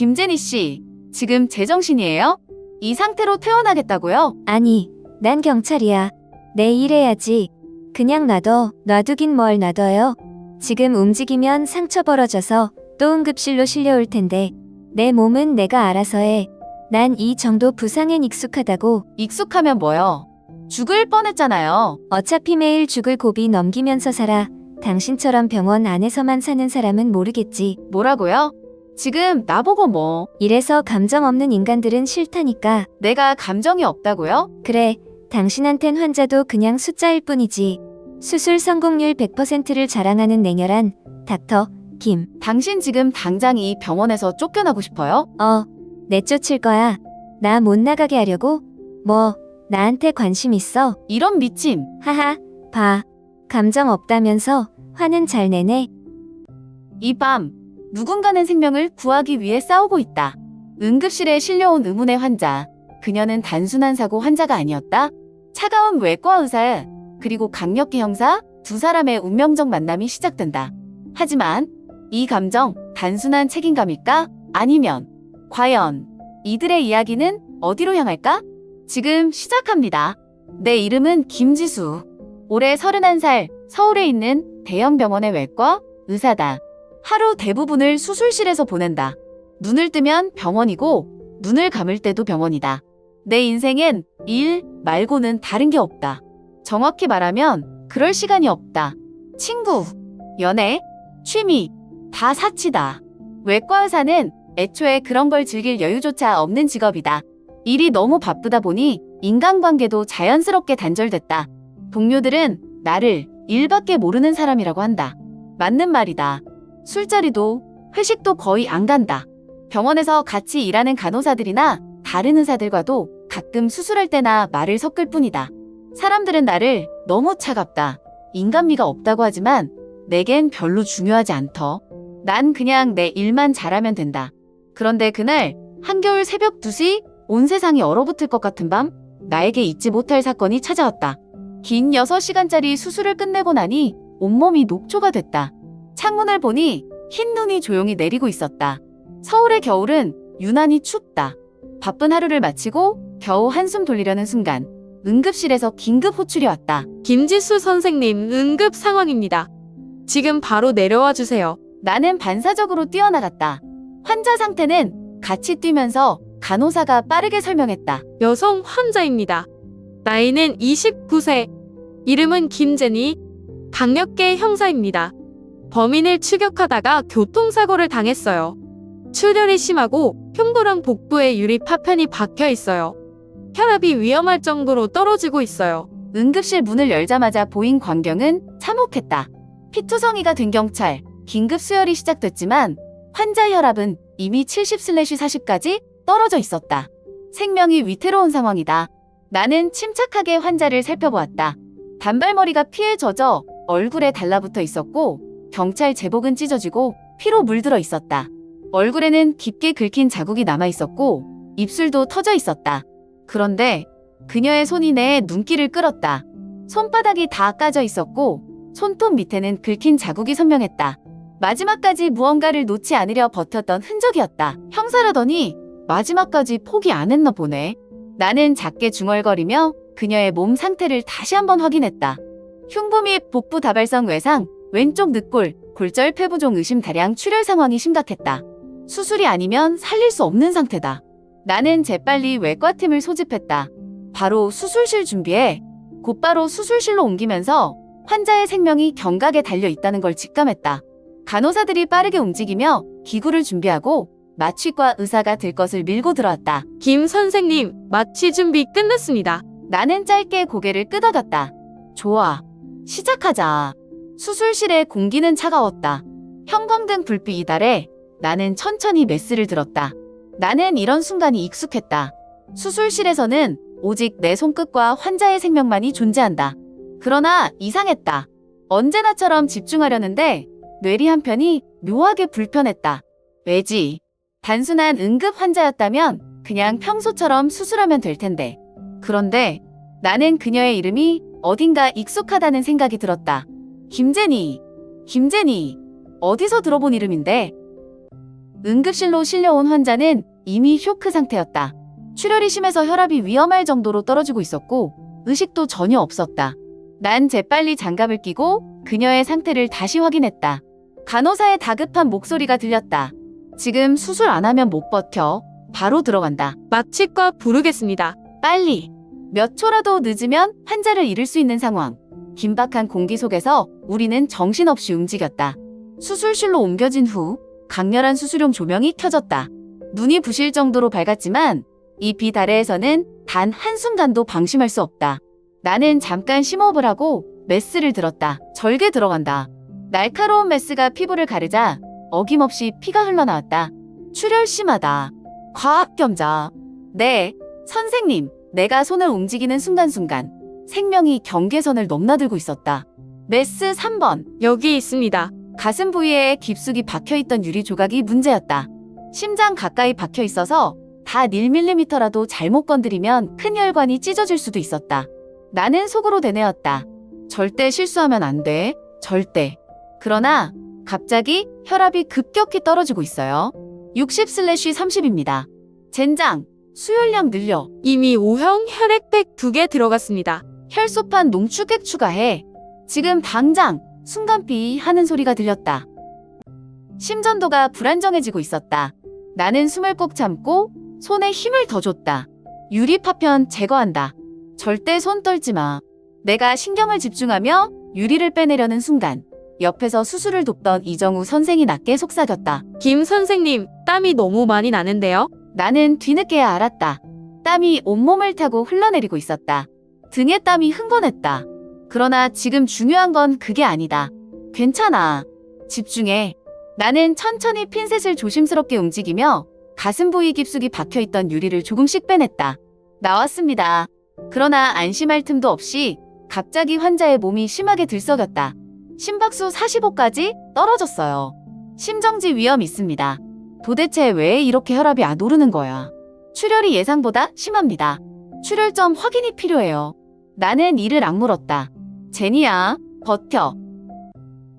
김제니 씨, 지금 제정신이에요? 이 상태로 퇴원하겠다고요? 아니, 난 경찰이야. 내 일해야지. 그냥 놔둬. 놔두긴 뭘 놔둬요. 지금 움직이면 상처 벌어져서 또 응급실로 실려올 텐데. 내 몸은 내가 알아서 해. 난 이 정도 부상엔 익숙하다고. 익숙하면 뭐요? 죽을 뻔했잖아요. 어차피 매일 죽을 고비 넘기면서 살아. 당신처럼 병원 안에서만 사는 사람은 모르겠지. 뭐라고요? 지금 나보고 뭐, 이래서 감정 없는 인간들은 싫다니까. 내가 감정이 없다고요? 그래, 당신한텐 환자도 그냥 숫자일 뿐이지. 수술 성공률 100%를 자랑하는 냉혈한 닥터 김. 당신 지금 당장 이 병원에서 쫓겨나고 싶어요? 어, 내쫓을 거야. 나 못 나가게 하려고? 뭐, 나한테 관심 있어? 이런 미침. 하하, 봐. 감정 없다면서 화는 잘 내네. 이 밤, 누군가는 생명을 구하기 위해 싸우고 있다. 응급실에 실려온 의문의 환자. 그녀는 단순한 사고 환자가 아니었다. 차가운 외과 의사, 그리고 강력기 형사 두 사람의 운명적 만남이 시작된다. 하지만 이 감정 단순한 책임감일까? 아니면 과연 이들의 이야기는 어디로 향할까? 지금 시작합니다. 내 이름은 김지수. 올해 31살 서울에 있는 대형 병원의 외과 의사다. 하루 대부분을 수술실에서 보낸다. 눈을 뜨면 병원이고 눈을 감을 때도 병원이다. 내 인생엔 일 말고는 다른 게 없다. 정확히 말하면 그럴 시간이 없다. 친구, 연애, 취미, 다 사치다. 외과 의사는 애초에 그런 걸 즐길 여유조차 없는 직업이다. 일이 너무 바쁘다 보니 인간관계도 자연스럽게 단절됐다. 동료들은 나를 일밖에 모르는 사람이라고 한다. 맞는 말이다. 술자리도 회식도 거의 안 간다. 병원에서 같이 일하는 간호사들이나 다른 의사들과도 가끔 수술할 때나 말을 섞을 뿐이다. 사람들은 나를 너무 차갑다. 인간미가 없다고 하지만 내겐 별로 중요하지 않더. 난 그냥 내 일만 잘하면 된다. 그런데 그날 한겨울 새벽 2시 온 세상이 얼어붙을 것 같은 밤 나에게 잊지 못할 사건이 찾아왔다. 긴 6시간짜리 수술을 끝내고 나니 온몸이 녹초가 됐다. 창문을 보니 흰 눈이 조용히 내리고 있었다. 서울의 겨울은 유난히 춥다. 바쁜 하루를 마치고 겨우 한숨 돌리려는 순간 응급실에서 긴급 호출이 왔다. 김지수 선생님 응급 상황입니다. 지금 바로 내려와 주세요. 나는 반사적으로 뛰어나갔다. 환자 상태는 같이 뛰면서 간호사가 빠르게 설명했다. 여성 환자입니다. 나이는 29세. 이름은 김제니. 강력계 형사입니다. 범인을 추격하다가 교통사고를 당했어요. 출혈이 심하고 흉부랑 복부에 유리 파편이 박혀 있어요. 혈압이 위험할 정도로 떨어지고 있어요. 응급실 문을 열자마자 보인 광경은 참혹했다. 피투성이가 된 경찰, 긴급 수혈이 시작됐지만 환자 혈압은 이미 70/40까지 떨어져 있었다. 생명이 위태로운 상황이다. 나는 침착하게 환자를 살펴보았다. 단발머리가 피에 젖어 얼굴에 달라붙어 있었고 경찰 제복은 찢어지고 피로 물들어 있었다. 얼굴에는 깊게 긁힌 자국이 남아 있었고 입술도 터져 있었다. 그런데 그녀의 손이 내 눈길을 끌었다. 손바닥이 다 까져 있었고 손톱 밑에는 긁힌 자국이 선명했다. 마지막까지 무언가를 놓지 않으려 버텼던 흔적이었다. 형사라더니 마지막까지 포기 안 했나 보네. 나는 작게 중얼거리며 그녀의 몸 상태를 다시 한번 확인했다. 흉부 및 복부 다발성 외상, 왼쪽 늑골, 골절 폐부종 의심 다량 출혈 상황이 심각했다. 수술이 아니면 살릴 수 없는 상태다. 나는 재빨리 외과팀을 소집했다. 바로 수술실 준비해 곧바로 수술실로 옮기면서 환자의 생명이 경각에 달려 있다는 걸 직감했다. 간호사들이 빠르게 움직이며 기구를 준비하고 마취과 의사가 들 것을 밀고 들어왔다. 김 선생님, 마취 준비 끝났습니다. 나는 짧게 고개를 끄덕였다. 좋아. 시작하자. 수술실의 공기는 차가웠다. 형광등 불빛 이달에 나는 천천히 메스를 들었다. 나는 이런 순간이 익숙했다. 수술실에서는 오직 내 손끝과 환자의 생명만이 존재한다. 그러나 이상했다. 언제나처럼 집중하려는데 뇌리 한편이 묘하게 불편했다. 왜지? 단순한 응급 환자였다면 그냥 평소처럼 수술하면 될 텐데. 그런데 나는 그녀의 이름이 어딘가 익숙하다는 생각이 들었다. 김제니. 김제니. 어디서 들어본 이름인데? 응급실로 실려온 환자는 이미 쇼크 상태였다. 출혈이 심해서 혈압이 위험할 정도로 떨어지고 있었고 의식도 전혀 없었다. 난 재빨리 장갑을 끼고 그녀의 상태를 다시 확인했다. 간호사의 다급한 목소리가 들렸다. 지금 수술 안 하면 못 버텨. 바로 들어간다. 마취과 부르겠습니다. 빨리. 몇 초라도 늦으면 환자를 잃을 수 있는 상황. 긴박한 공기 속에서 우리는 정신없이 움직였다. 수술실로 옮겨진 후 강렬한 수술용 조명이 켜졌다. 눈이 부실 정도로 밝았지만 이빛 아래에서는 단 한순간도 방심할 수 없다. 나는 잠깐 심호흡을 하고 메스를 들었다. 절개 들어간다. 날카로운 메스가 피부를 가르자 어김없이 피가 흘러나왔다. 출혈 심하다. 과학 겸자. 네, 선생님. 내가 손을 움직이는 순간순간 생명이 경계선을 넘나들고 있었다. 메스 3번. 여기 있습니다. 가슴 부위에 깊숙이 박혀있던 유리 조각이 문제였다. 심장 가까이 박혀 있어서 다 1mm라도 잘못 건드리면 큰 혈관이 찢어질 수도 있었다. 나는 속으로 되뇌었다. 절대 실수하면 안 돼. 절대. 그러나 갑자기 혈압이 급격히 떨어지고 있어요. 60/30입니다. 젠장, 수혈량 늘려. 이미 O형 혈액팩 두 개 들어갔습니다. 혈소판 농축액 추가해. 지금 당장 순간비 하는 소리가 들렸다. 심전도가 불안정해지고 있었다. 나는 숨을 꼭 참고 손에 힘을 더 줬다. 유리 파편 제거한다. 절대 손 떨지 마. 내가 신경을 집중하며 유리를 빼내려는 순간 옆에서 수술을 돕던 이정우 선생이 낮게 속삭였다. 김 선생님, 땀이 너무 많이 나는데요? 나는 뒤늦게야 알았다. 땀이 온몸을 타고 흘러내리고 있었다. 등에 땀이 흥건했다. 그러나 지금 중요한 건 그게 아니다. 괜찮아. 집중해. 나는 천천히 핀셋을 조심스럽게 움직이며 가슴 부위 깊숙이 박혀있던 유리를 조금씩 빼냈다. 나왔습니다. 그러나 안심할 틈도 없이 갑자기 환자의 몸이 심하게 들썩였다. 심박수 45까지 떨어졌어요. 심정지 위험 있습니다. 도대체 왜 이렇게 혈압이 안 오르는 거야? 출혈이 예상보다 심합니다. 출혈점 확인이 필요해요. 나는 이를 악물었다. 제니야, 버텨.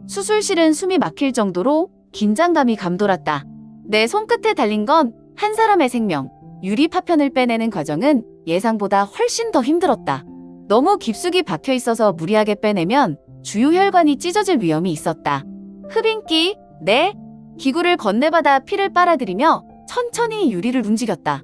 수술실은 숨이 막힐 정도로 긴장감이 감돌았다. 내 손끝에 달린 건 한 사람의 생명. 유리 파편을 빼내는 과정은 예상보다 훨씬 더 힘들었다. 너무 깊숙이 박혀 있어서 무리하게 빼내면 주요 혈관이 찢어질 위험이 있었다. 흡인기, 네, 기구를 건네받아 피를 빨아들이며 천천히 유리를 움직였다.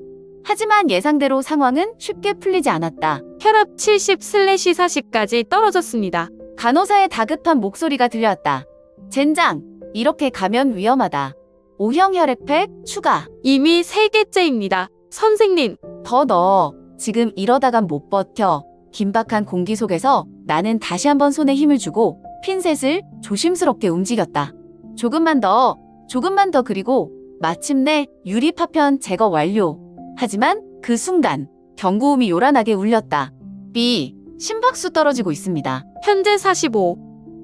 하지만 예상대로 상황은 쉽게 풀리지 않았다. 혈압 70/40까지 떨어졌습니다. 간호사의 다급한 목소리가 들려왔다. 젠장, 이렇게 가면 위험하다. O형 혈액팩 추가. 이미 세 개째입니다. 선생님, 더 넣어. 지금 이러다간 못 버텨. 긴박한 공기 속에서 나는 다시 한번 손에 힘을 주고 핀셋을 조심스럽게 움직였다. 조금만 더, 조금만 더 그리고 마침내 유리 파편 제거 완료. 하지만 그 순간 경고음이 요란하게 울렸다. B, 심박수 떨어지고 있습니다. 현재 45,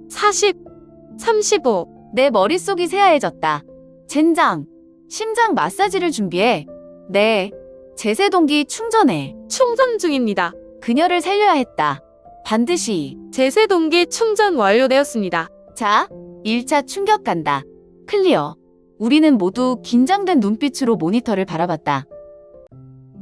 40, 35. 내 머릿속이 새하얘졌다. 젠장, 심장 마사지를 준비해. 네, 제세동기 충전해. 충전 중입니다. 그녀를 살려야 했다. 반드시. 제세 동기 충전 완료되었습니다. 자, 1차 충격 간다. 클리어. 우리는 모두 긴장된 눈빛으로 모니터를 바라봤다.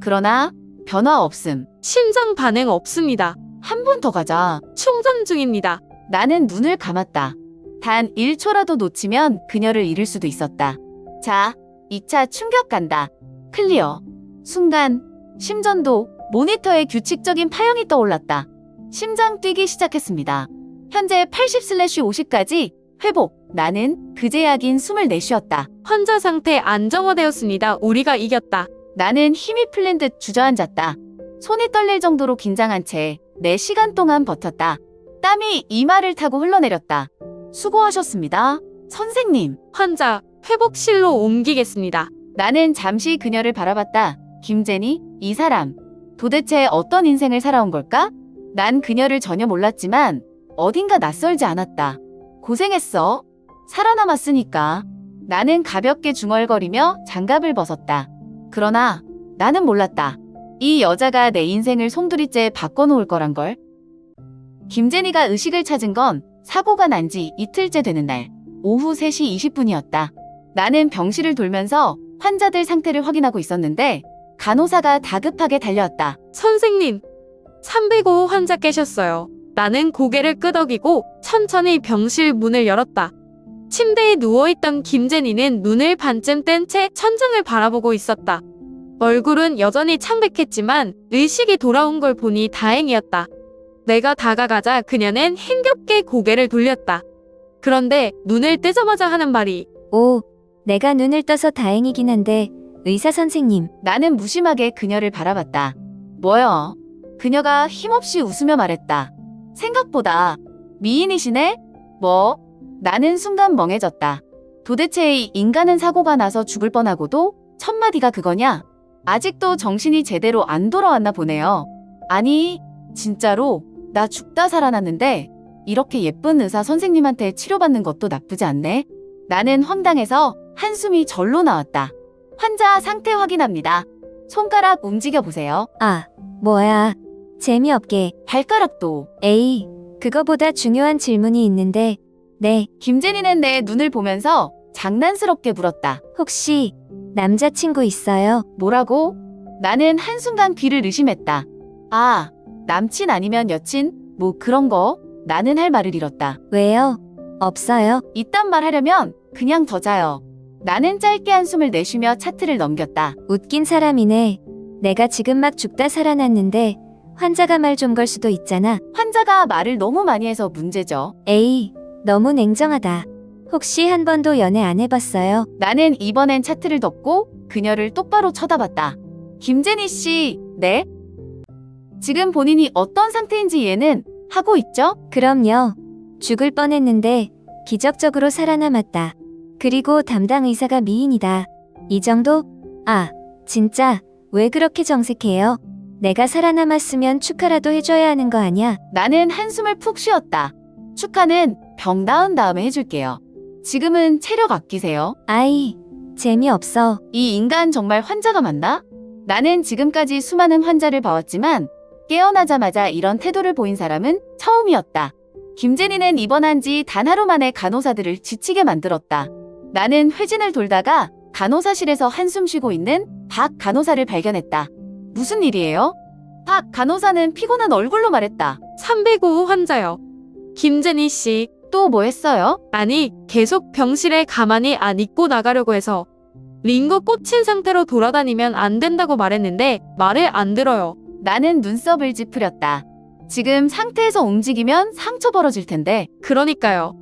그러나 변화 없음. 심장 반응 없습니다. 한 번 더 가자. 충전 중입니다. 나는 눈을 감았다. 단 1초라도 놓치면 그녀를 잃을 수도 있었다. 자, 2차 충격 간다. 클리어. 순간, 심전도, 모니터에 규칙적인 파형이 떠올랐다. 심장 뛰기 시작했습니다. 현재 80/50까지 회복. 나는 그제야 긴 숨을 내쉬었다. 환자 상태 안정화되었습니다. 우리가 이겼다. 나는 힘이 풀린 듯 주저앉았다. 손이 떨릴 정도로 긴장한 채 4시간 동안 버텼다. 땀이 이마를 타고 흘러내렸다. 수고하셨습니다. 선생님. 환자 회복실로 옮기겠습니다. 나는 잠시 그녀를 바라봤다. 김제니, 이 사람. 도대체 어떤 인생을 살아온 걸까? 난 그녀를 전혀 몰랐지만 어딘가 낯설지 않았다. 고생했어. 살아남았으니까. 나는 가볍게 중얼거리며 장갑을 벗었다. 그러나 나는 몰랐다. 이 여자가 내 인생을 송두리째 바꿔놓을 거란 걸. 김제니가 의식을 찾은 건 사고가 난 지 이틀째 되는 날 오후 3시 20분이었다. 나는 병실을 돌면서 환자들 상태를 확인하고 있었는데 간호사가 다급하게 달려왔다. 선생님, 305호 환자 깨셨어요. 나는 고개를 끄덕이고 천천히 병실 문을 열었다. 침대에 누워있던 김제니는 눈을 반쯤 뗀 채 천장을 바라보고 있었다. 얼굴은 여전히 창백했지만 의식이 돌아온 걸 보니 다행이었다. 내가 다가가자 그녀는 힘겹게 고개를 돌렸다. 그런데 눈을 뜨자마자 하는 말이 오, 내가 눈을 떠서 다행이긴 한데 의사 선생님, 나는 무심하게 그녀를 바라봤다. 뭐여? 그녀가 힘없이 웃으며 말했다. 생각보다 미인이시네? 뭐? 나는 순간 멍해졌다. 도대체 이 인간은 사고가 나서 죽을 뻔하고도 첫 마디가 그거냐? 아직도 정신이 제대로 안 돌아왔나 보네요. 아니, 진짜로 나 죽다 살아났는데 이렇게 예쁜 의사 선생님한테 치료받는 것도 나쁘지 않네. 나는 황당해서 한숨이 절로 나왔다. 환자 상태 확인합니다. 손가락 움직여 보세요. 아, 뭐야. 재미없게. 발가락도. 에이, 그거보다 중요한 질문이 있는데, 네, 김제니는 내 눈을 보면서 장난스럽게 물었다. 혹시 남자친구 있어요? 뭐라고? 나는 한순간 귀를 의심했다. 아, 남친 아니면 여친? 뭐 그런 거? 나는 할 말을 잃었다. 왜요? 없어요? 이딴 말 하려면 그냥 더 자요. 나는 짧게 한숨을 내쉬며 차트를 넘겼다. 웃긴 사람이네. 내가 지금 막 죽다 살아났는데 환자가 말 좀 걸 수도 있잖아. 환자가 말을 너무 많이 해서 문제죠. 에이, 너무 냉정하다. 혹시 한 번도 연애 안 해봤어요? 나는 이번엔 차트를 덮고 그녀를 똑바로 쳐다봤다. 김제니 씨, 네? 지금 본인이 어떤 상태인지 이해는 하고 있죠? 그럼요. 죽을 뻔했는데 기적적으로 살아남았다. 그리고 담당 의사가 미인이다. 이 정도? 아, 진짜 왜 그렇게 정색해요? 내가 살아남았으면 축하라도 해줘야 하는 거 아냐? 나는 한숨을 푹 쉬었다. 축하는 병 나은 다음에 해줄게요. 지금은 체력 아끼세요. 아이, 재미없어. 이 인간 정말 환자가 맞나? 나는 지금까지 수많은 환자를 봐왔지만 깨어나자마자 이런 태도를 보인 사람은 처음이었다. 김제니는 입원한 지 단 하루 만에 간호사들을 지치게 만들었다. 나는 회진을 돌다가 간호사실에서 한숨 쉬고 있는 박 간호사를 발견했다. 무슨 일이에요? 박 간호사는 피곤한 얼굴로 말했다. 305호 환자요. 김제니 씨, 또 뭐 했어요? 아니, 계속 병실에 가만히 안 있고 나가려고 해서 링거 꽂힌 상태로 돌아다니면 안 된다고 말했는데 말을 안 들어요. 나는 눈썹을 찌푸렸다. 지금 상태에서 움직이면 상처 벌어질 텐데 그러니까요.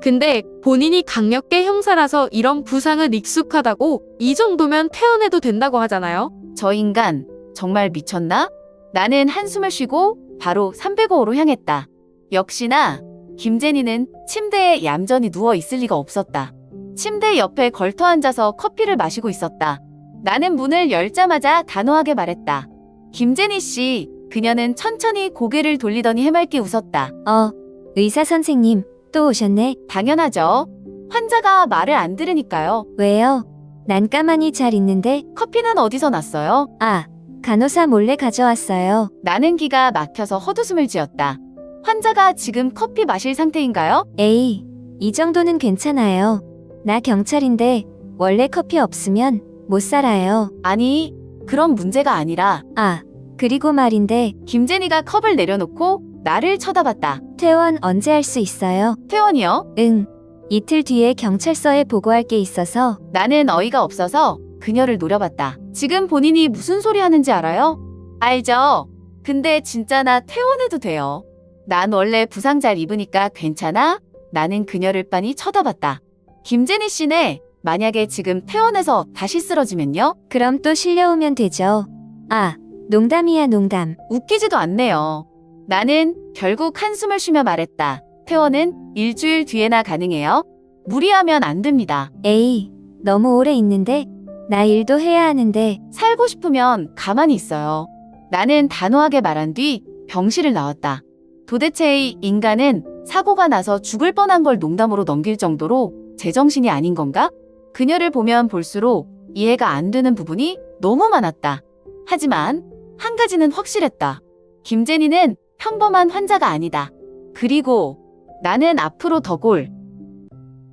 근데 본인이 강력계 형사라서 이런 부상은 익숙하다고 이 정도면 퇴원해도 된다고 하잖아요. 저 인간 정말 미쳤나? 나는 한숨을 쉬고 바로 305호로 향했다. 역시나 김제니는 침대에 얌전히 누워 있을 리가 없었다. 침대 옆에 걸터 앉아서 커피를 마시고 있었다. 나는 문을 열자마자 단호하게 말했다. 김제니 씨, 그녀는 천천히 고개를 돌리더니 해맑게 웃었다. 어, 의사 선생님, 또 오셨네? 당연하죠. 환자가 말을 안 들으니까요. 왜요? 난 가만히 잘 있는데, 커피는 어디서 났어요? 아, 간호사 몰래 가져왔어요. 나는 기가 막혀서 헛웃음을 지었다. 환자가 지금 커피 마실 상태인가요? 에이, 이 정도는 괜찮아요. 나 경찰인데, 원래 커피 없으면 못 살아요. 아니, 그런 문제가 아니라 아, 그리고 말인데, 김제니가 컵을 내려놓고 나를 쳐다봤다. 퇴원 언제 할 수 있어요? 퇴원이요? 응. 이틀 뒤에 경찰서에 보고할 게 있어서, 나는 어이가 없어서 그녀를 노려봤다. 지금 본인이 무슨 소리 하는지 알아요? 알죠? 근데 진짜 나 퇴원해도 돼요. 난 원래 부상 잘 입으니까 괜찮아? 나는 그녀를 빤히 쳐다봤다. 김제니 씨네, 만약에 지금 퇴원해서 다시 쓰러지면요? 그럼 또 실려오면 되죠. 아, 농담이야, 농담. 웃기지도 않네요. 나는 결국 한숨을 쉬며 말했다. 퇴원은 일주일 뒤에나 가능해요. 무리하면 안 됩니다. 에이, 너무 오래 있는데? 나 일도 해야 하는데, 살고 싶으면 가만히 있어요. 나는 단호하게 말한 뒤 병실을 나왔다. 도대체 이 인간은 사고가 나서 죽을 뻔한 걸 농담으로 넘길 정도로 제정신이 아닌 건가? 그녀를 보면 볼수록 이해가 안 되는 부분이 너무 많았다. 하지만 한 가지는 확실했다. 김제니는 평범한 환자가 아니다. 그리고 나는 앞으로 더 골.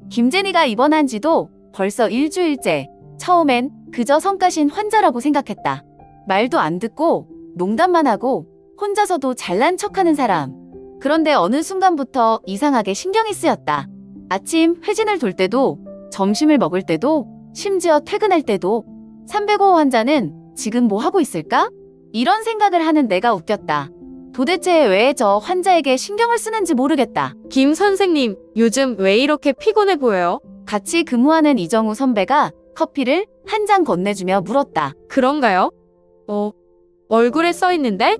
김제니가 입원한 지도 벌써 일주일째 처음엔 그저 성가신 환자라고 생각했다. 말도 안 듣고 농담만 하고 혼자서도 잘난 척하는 사람. 그런데 어느 순간부터 이상하게 신경이 쓰였다. 아침 회진을 돌 때도 점심을 먹을 때도 심지어 퇴근할 때도 305 환자는 지금 뭐 하고 있을까? 이런 생각을 하는 내가 웃겼다. 도대체 왜 저 환자에게 신경을 쓰는지 모르겠다. 김 선생님, 요즘 왜 이렇게 피곤해 보여요? 같이 근무하는 이정우 선배가 커피를 한 잔 건네주며 물었다. 그런가요? 어, 얼굴에 써 있는데?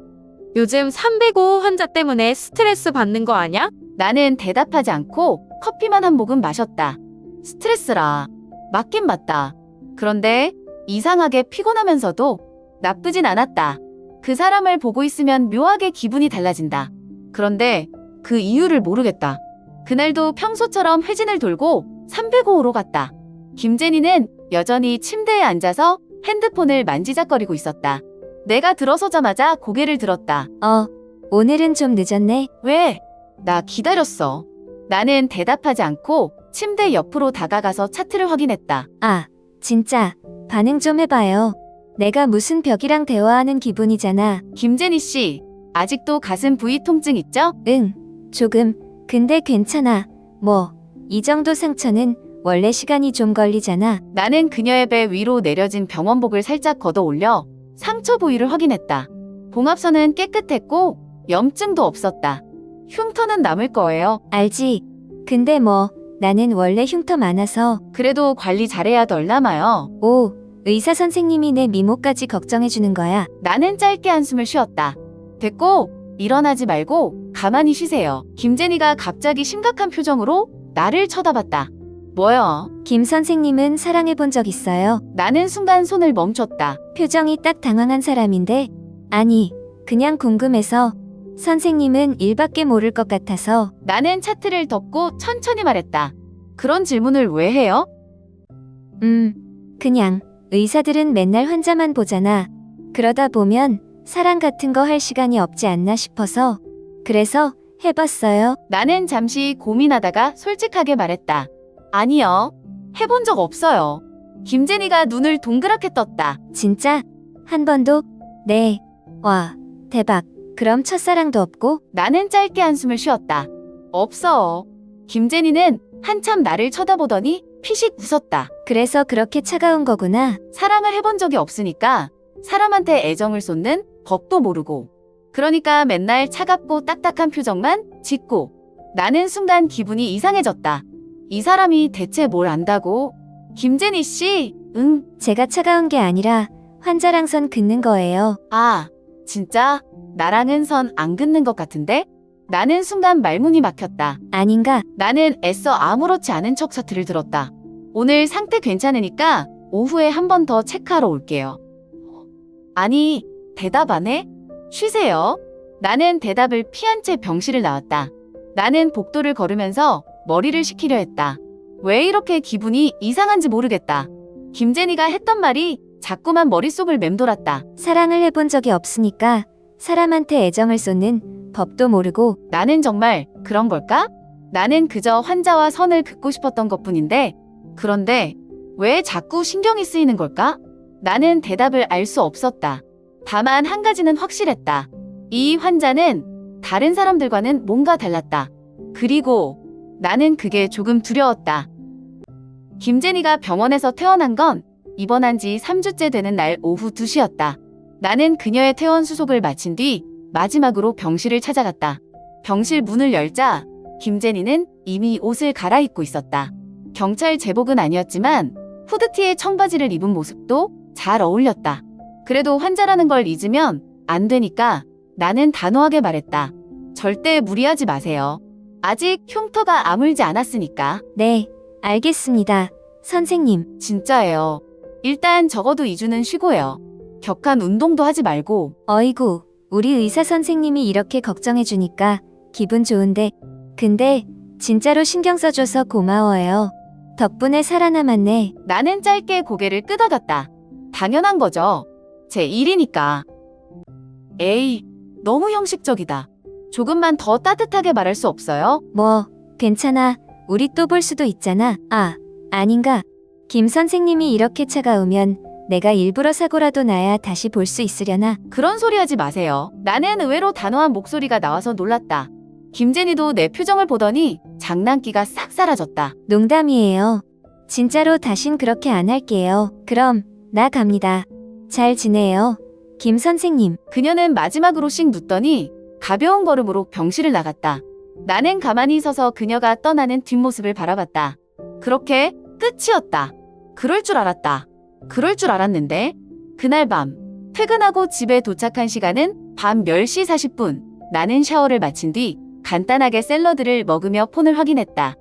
요즘 305 환자 때문에 스트레스 받는 거 아냐? 나는 대답하지 않고 커피만 한 모금 마셨다. 스트레스라. 맞긴 맞다. 그런데 이상하게 피곤하면서도 나쁘진 않았다. 그 사람을 보고 있으면 묘하게 기분이 달라진다. 그런데 그 이유를 모르겠다. 그날도 평소처럼 회진을 돌고 305호로 갔다. 김제니는 여전히 침대에 앉아서 핸드폰을 만지작거리고 있었다. 내가 들어서자마자 고개를 들었다. 어, 오늘은 좀 늦었네. 왜? 나 기다렸어. 나는 대답하지 않고 침대 옆으로 다가가서 차트를 확인했다. 아, 진짜. 반응 좀 해봐요. 내가 무슨 벽이랑 대화하는 기분이잖아. 김제니 씨, 아직도 가슴 부위 통증 있죠? 응, 조금. 근데 괜찮아. 뭐, 이 정도 상처는 원래 시간이 좀 걸리잖아. 나는 그녀의 배 위로 내려진 병원복을 살짝 걷어 올려 상처 부위를 확인했다. 봉합선은 깨끗했고 염증도 없었다. 흉터는 남을 거예요. 알지? 근데 뭐, 나는 원래 흉터 많아서, 그래도 관리 잘해야 덜 남아요. 오, 의사 선생님이 내 미모까지 걱정해 주는 거야. 나는 짧게 한숨을 쉬었다. 됐고, 일어나지 말고 가만히 쉬세요. 김제니가 갑자기 심각한 표정으로 나를 쳐다봤다. 뭐요? 김 선생님은 사랑해 본 적 있어요? 나는 순간 손을 멈췄다. 표정이 딱 당황한 사람인데, 아니, 그냥 궁금해서, 선생님은 일밖에 모를 것 같아서, 나는 차트를 덮고 천천히 말했다. 그런 질문을 왜 해요? 음, 그냥, 의사들은 맨날 환자만 보잖아. 그러다 보면, 사랑 같은 거 할 시간이 없지 않나 싶어서, 그래서, 해봤어요. 나는 잠시 고민하다가 솔직하게 말했다. 아니요. 해본 적 없어요. 김제니가 눈을 동그랗게 떴다. 진짜? 한 번도? 네. 와, 대박. 그럼 첫사랑도 없고? 나는 짧게 한숨을 쉬었다. 없어. 김제니는 한참 나를 쳐다보더니 피식 웃었다. 그래서 그렇게 차가운 거구나. 사랑을 해본 적이 없으니까 사람한테 애정을 쏟는 법도 모르고. 그러니까 맨날 차갑고 딱딱한 표정만 짓고. 나는 순간 기분이 이상해졌다. 이 사람이 대체 뭘 안다고? 김제니 씨? 응. 제가 차가운 게 아니라, 환자랑 선 긋는 거예요. 아, 진짜? 나랑은 선 안 긋는 것 같은데? 나는 순간 말문이 막혔다. 아닌가? 나는 애써 아무렇지 않은 척 차트를 들었다. 오늘 상태 괜찮으니까 오후에 한 번 더 체크하러 올게요. 아니, 대답 안 해? 쉬세요. 나는 대답을 피한 채 병실을 나왔다. 나는 복도를 걸으면서 머리를 식히려 했다. 왜 이렇게 기분이 이상한지 모르겠다. 김제니가 했던 말이 자꾸만 머릿속을 맴돌았다. 사랑을 해본 적이 없으니까, 사람한테 애정을 쏟는 법도 모르고, 나는 정말 그런 걸까? 나는 그저 환자와 선을 긋고 싶었던 것 뿐인데, 그런데 왜 자꾸 신경이 쓰이는 걸까? 나는 대답을 알 수 없었다. 다만 한 가지는 확실했다. 이 환자는 다른 사람들과는 뭔가 달랐다. 그리고 나는 그게 조금 두려웠다. 김제니가 병원에서 퇴원한 건 입원한 지 3주째 되는 날 오후 2시였다. 나는 그녀의 퇴원 수속을 마친 뒤 마지막으로 병실을 찾아갔다. 병실 문을 열자 김제니는 이미 옷을 갈아입고 있었다. 경찰 제복은 아니었지만 후드티에 청바지를 입은 모습도 잘 어울렸다. 그래도 환자라는 걸 잊으면 안 되니까 나는 단호하게 말했다. 절대 무리하지 마세요. 아직 흉터가 아물지 않았으니까. 네, 알겠습니다. 선생님, 진짜예요. 일단 적어도 2주는 쉬고요. 격한 운동도 하지 말고 어이구, 우리 의사 선생님이 이렇게 걱정해주니까 기분 좋은데, 근데 진짜로 신경 써줘서 고마워요. 덕분에 살아남았네. 나는 짧게 고개를 끄덕였다. 당연한 거죠. 제 일이니까. 에이, 너무 형식적이다. 조금만 더 따뜻하게 말할 수 없어요? 뭐, 괜찮아. 우리 또 볼 수도 있잖아. 아, 아닌가. 김 선생님이 이렇게 차가우면 내가 일부러 사고라도 나야 다시 볼 수 있으려나? 그런 소리 하지 마세요. 나는 의외로 단호한 목소리가 나와서 놀랐다. 김제니도 내 표정을 보더니 장난기가 싹 사라졌다. 농담이에요. 진짜로 다신 그렇게 안 할게요. 그럼 나 갑니다. 잘 지내요. 김 선생님. 그녀는 마지막으로 씩 눕더니 가벼운 걸음으로 병실을 나갔다. 나는 가만히 서서 그녀가 떠나는 뒷모습을 바라봤다. 그렇게 끝이었다. 그럴 줄 알았다. 그럴 줄 알았는데 그날 밤 퇴근하고 집에 도착한 시간은 밤 10시 40분. 나는 샤워를 마친 뒤 간단하게 샐러드를 먹으며 폰을 확인했다.